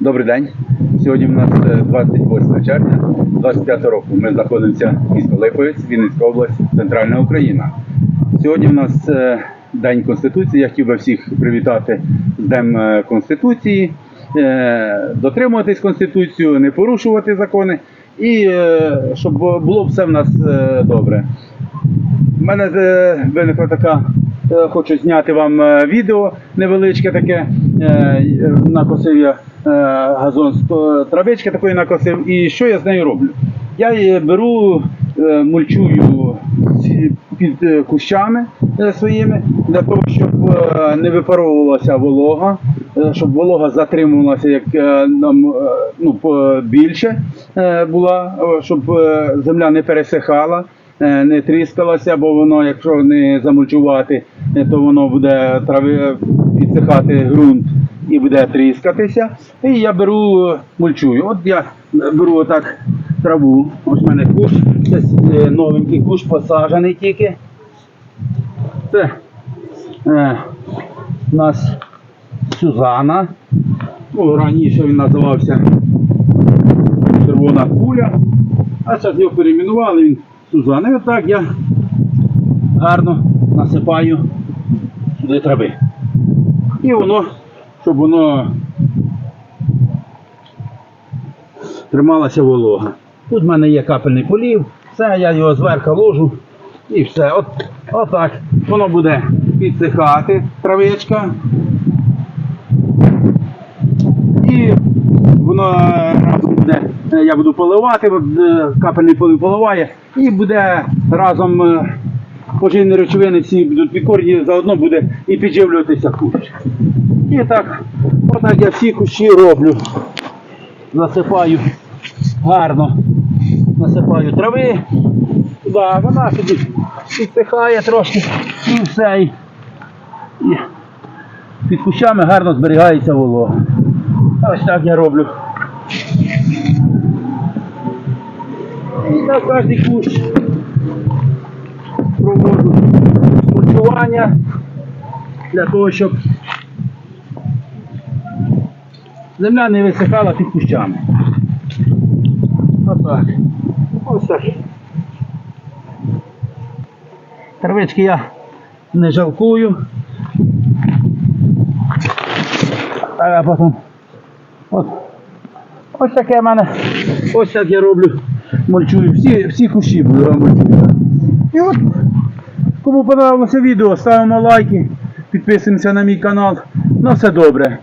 Добрий день. Сьогодні у нас е, 28 червня 25 року. Ми знаходимося в місто Липовець, Вінницька область, Центральна Україна. Сьогодні у нас е, День Конституції. Я хотів би всіх привітати з Днем е, Конституції, е, дотримуватись Конституцію, не порушувати закони і е, щоб було все в нас е, добре. У мене е, виникла така, е, хочу зняти вам е, відео невеличке таке. Е, накосив я е, газон з травички такої накосив. І що я з нею роблю? Я беру, е, мульчую під е, кущами е, своїми для того, щоб е, не випаровувалася волога, е, щоб волога затримувалася як е, нам е, ну, більше е, була, е, щоб е, земля не пересихала е, не тріскалося, бо воно, якщо не замульчувати, е, то воно буде трави підсихати ґрунт і буде тріскатися. І я беру, е, мульчую. От я беру отак траву. Ось в мене кущ, це е, новенький кущ посаджений тільки. Це е, у нас Сюзана. Ну, раніше він називався червона куля. А зараз його перейменували, він Сузан. І отак я гарно насипаю сюди трави. І воно, щоб воно трималася волога. Тут в мене є капельний полів, все, я його зверху ложу і все. От, отак. Воно буде підсихати травичка. І воно разом е, я буду поливати, е, капельний полив поливає, і буде разом е, поживні речовини всі будуть підкорені, заодно буде і підживлюватися кущ. І так, отак я всі кущі роблю. Засипаю гарно, насипаю трави. Да, вона тоді підсихає трошки і все. І під кущами гарно зберігається волога. Ось так я роблю. І на кожний кущ проводжу мульчування для того, щоб земля не висихала під кущами. Отак. Ось так. Травички я не жалкую. А потім От. Ось таке в мене. Ось так я роблю. Мульчую. Всі, всі кущі мульчую. І от, кому подобалося відео, ставимо лайки, підписуємося на мій канал. На все добре.